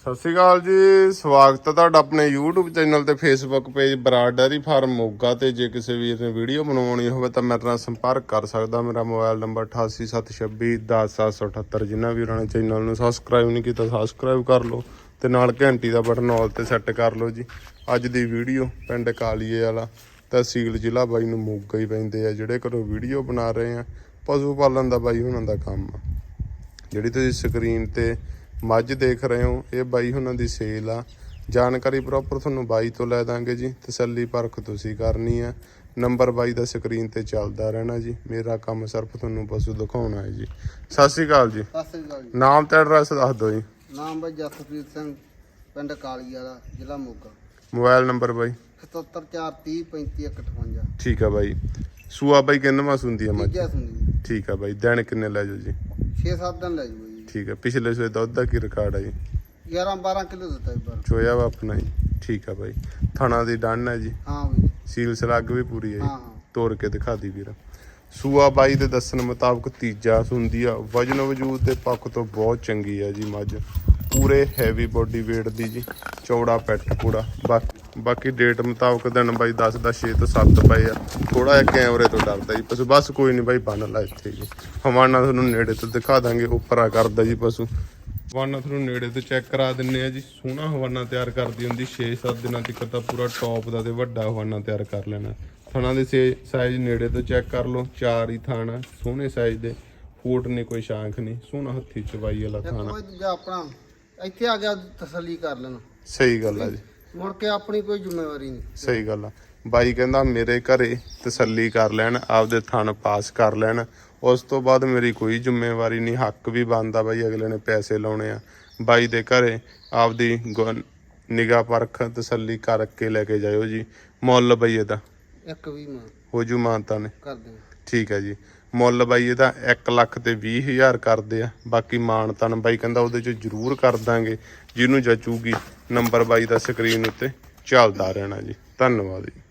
ਸਤਿ ਸ਼੍ਰੀ ਅਕਾਲ ਜੀ, ਸਵਾਗਤ ਹੈ ਤੁਹਾਡਾ ਆਪਣੇ YouTube ਚੈਨਲ ਤੇ Facebook page Brar dairy farm Moga ਤੇ। ਜੇ ਕਿਸੇ ਵੀਰ ਨੇ ਵੀਡੀਓ ਬਣਾਉਣੀ ਹੋਵੇ ਤਾਂ ਮੇਰੇ ਨਾਲ ਸੰਪਰਕ ਕਰ ਸਕਦਾ। ਮੇਰਾ ਮੋਬਾਈਲ ਨੰਬਰ 8876210778 ਜਿਨ੍ਹਾਂ ਵੀਰਾਂ ਨੇ ਚੈਨਲ ਨੂੰ ਸਬਸਕ੍ਰਾਈਬ ਨਹੀਂ ਕੀਤਾ ਸਬਸਕ੍ਰਾਈਬ ਕਰ ਲਓ ਤੇ ਨਾਲ ਘੰਟੀ ਦਾ ਬਟਨ ਆਲ ਤੇ ਸੈੱਟ ਕਰ ਲਓ ਜੀ। ਅੱਜ ਦੀ ਵੀਡੀਓ ਪਿੰਡ ਕਾਲੀਏ ਵਾਲਾ, ਤਹਿਸੀਲ ਜ਼ਿਲ੍ਹਾ ਬਾਈ ਨੂੰ ਮੋਗਾ ਹੀ ਪੈਂਦੇ ਆ, ਜਿਹੜੇ ਘਰੋਂ ਵੀਡੀਓ ਬਣਾ ਰਹੇ ਆ। ਪਸ਼ੂ ਪਾਲਣ ਦਾ ਬਾਈ ਹੁਣਾਂ ਦਾ ਕੰਮ ਆ। ਜਿਹੜੀ ਤੁਸੀਂ ਸਕਰੀਨ ਤੇ ਮੱਝ ਦੇਖ ਰਹੇ ਹੋ ਇਹ ਬਾਈ ਹੁਣਾਂ ਦੀ ਸੇਲ ਆ। ਜਾਣਕਾਰੀ ਪ੍ਰੋਪਰ ਤੁਹਾਨੂੰ ਬਾਈ ਤੋਂ ਲੈ ਦਾਂਗੇ ਜੀ। ਤਸੱਲੀ ਪਰਖ ਤੁਸੀਂ ਕਰਨੀ ਆ। ਨੰਬਰ ਬਾਈ ਦਾ ਸਕਰੀਨ ਤੇ ਚੱਲਦਾ ਰਹਿਣਾ ਜੀ। ਮੇਰਾ ਕੰਮ ਸਿਰਫ ਤੁਹਾਨੂੰ ਪਸ਼ੂ ਦਿਖਾਉਣਾ ਹੈ ਜੀ। ਸਤਿ ਸ਼੍ਰੀ ਅਕਾਲ ਜੀ। ਸਤਿ ਸ੍ਰੀ ਅਕਾਲ ਜੀ। ਨਾਮ ਤੇ ਐਡਰੈਸ ਦੱਸ ਦਿਓ ਜੀ। ਨਾਮ ਬਾਈ ਜਸਪ੍ਰੀਤ ਸਿੰਘ ਪਿੰਡ ਕਾਲੀ ਵਾਲਾ ਜ਼ਿਲ੍ਹਾ ਮੋਗਾ। ਮੋਬਾਈਲ ਨੰਬਰ ਬਾਈ। 77430355158 ਠੀਕ ਆ ਬਾਈ। ਸੂਆ ਬਾਈ ਕਿੰਨਵਾਂ ਸੁੰਦੀ ਆ ਮੱਝ? ਠੀਕ ਆ ਬਾਈ। ਦਿਨ ਕਿੰਨੇ ਲੈ ਜਾਓ ਜੀ? 6-7 ਦਿਨ ਲੈ ਜੂਗਾ ਜੀ। ਠੀਕ ਆ ਪਿਛਲੇ ਸੂਏ ਦੁੱਧ ਦਾ ਕੀ ਰਿਕਾਰਡ ਆ ਜੀ? 11-12 ਕਿਲੋ ਦਿੱਤਾ ਜੀ ਪਰ ਚੋਇਆ ਵਾ ਆਪਣਾ ਜੀ। ਠੀਕ ਆ ਬਾਈ। ਥਣਾ ਦੀ ਡੰਨ ਹੈ ਜੀ। ਹਾਂ ਬਈ। ਸੀਲ ਸਲੱਗ ਵੀ ਪੂਰੀ ਹੈ ਜੀ। ਹਾਂ ਹਾਂ। ਤੋੜ ਕੇ ਦਿਖਾ ਦੀ ਵੀਰ। ਸੂਆ ਬਾਈ ਦੇ ਦੱਸਣ ਮੁਤਾਬਕ ਤੀਜਾ ਸੁੰਦੀ ਆ। ਵਜਨ ਵਜੂਦ ਦੇ ਪੱਖ ਤੋਂ ਬਹੁਤ ਚੰਗੀ ਆ ਜੀ ਮੱਝ। ਪੂਰੇ ਹੈਵੀ ਬੋਡੀ weight ਦੀ ਜੀ। ਚੌੜਾ ਪੈਟ ਪੂੜਾ ਬਾ- ਬਾਕੀ ਡੇਟ ਮੁਤਾਬਕ ਦਿਨ ਬਾਈ 10 ਦਾ 6 ਤੋਂ 7 ਪਏ ਆ। ਥੋੜਾ ਜਿਹਾ ਕੈਮਰੇ ਤੋਂ ਡਰਦਾ ਜੀ ਪਸ਼ੂ। ਬਸ ਕੋਈ ਨਹੀਂ ਬਾਈ ਬੰਨ ਲਾ ਇੱਥੇ ਜੀ। ਹਵਾਨਾ ਤੁਹਾਨੂੰ ਨੇੜੇ ਤੋਂ ਦਿਖਾ ਦਾਂਗੇ ਉੱਪਰਾ ਕਰਦਾ ਜੀ ਪਸ਼ੂ। ਹਵਾਨਾ ਤੁਹਾਨੂੰ ਨੇੜੇ ਤੋਂ ਚੈੱਕ ਕਰਾ ਦਿੰਨੇ ਆ ਜੀ। ਸੋਹਣਾ ਹਵਾਨਾ ਤਿਆਰ ਕਰਦੀ ਹੁੰਦੀ 6-7 ਦਿਨਾਂ ਤੱਕ ਤਾਂ ਪੂਰਾ ਟੌਪ ਦਾ ਤੇ ਵੱਡਾ ਹਵਾਨਾ ਤਿਆਰ ਕਰ ਲੈਣਾ। ਥਣਾ ਦੇ ਸਾਈਜ਼ ਨੇੜੇ ਤੋਂ ਚੈੱਕ ਕਰ ਲਓ ਚਾਰ ਹੀ ਥਾਣਾ ਸੋਹਣੇ ਸਾਈਜ਼ ਦੇ। ਫੂਟ ਨਹੀਂ ਕੋਈ ਸ਼ਾਂਖ ਨਹੀਂ ਸੋਹਣਾ ਹੱਥੀ ਚਵਾਈ ਵਾਲਾ ਥਾਣਾ। ਆਪਣਾ ਇੱਥੇ ਆ ਗਿਆ ਤਸੱਲੀ ਕਰ ਲੈਣਾ। ਸਹੀ ਗੱਲ ਆ ਜੀ। ਮੁੜ ਕੇ ਆਪਣੀ ਕੋਈ ਜ਼ਿੰਮੇਵਾਰੀ ਨਹੀਂ। ਸਹੀ ਗੱਲ ਆ। ਬਾਈ ਕਹਿੰਦਾ ਮੇਰੇ ਘਰੇ ਤਸੱਲੀ ਕਰ ਲੈਣ ਆਪਦੇ ਥਣ ਪਾਸ ਕਰ ਲੈਣ। ਉਸ ਤੋਂ ਬਾਅਦ ਮੇਰੀ ਕੋਈ ਜ਼ਿੰਮੇਵਾਰੀ ਨਹੀਂ ਹੱਕ ਵੀ ਬਣਦਾ ਬਾਈ ਅਗਲੇ ਨੇ ਪੈਸੇ ਲਾਉਣੇ ਆ। ਬਾਈ ਦੇ ਘਰੇ ਆਪਦੀ ਨਿਗਾ ਪਰਖ ਤਸੱਲੀ ਕਰਕੇ ਲੈ ਕੇ ਜਾਇਓ ਜੀ। ਮੁੱਲ ਬਈ ਇਹਦਾ। ਇੱਕ ਵੀ ਮਾਂ। ਹੋ ਜੂ ਮਾਨਤਾ ਨੇ। ਕਰ ਦੇ ਠੀਕ ਹੈ ਜੀ। ਮੁੱਲ ਬਾਈ ਇਹਦਾ 1 ਲੱਖ ਤੇ 20 ਹਜ਼ਾਰ ਕਰਦੇ ਆ। ਬਾਕੀ ਮਾਨਤਨ ਬਾਈ ਕਹਿੰਦਾ ਉਹਦੇ ਚ ਜ਼ਰੂਰ ਕਰ ਦਾਂਗੇ। ਜਿਹਨੂੰ ਜਚੂਗੀ, ਨੰਬਰ ਬਾਈ ਦਾ ਸਕਰੀਨ ਉੱਤੇ ਚੱਲਦਾ ਰਹਿਣਾ ਜੀ। ਧੰਨਵਾਦ ਜੀ।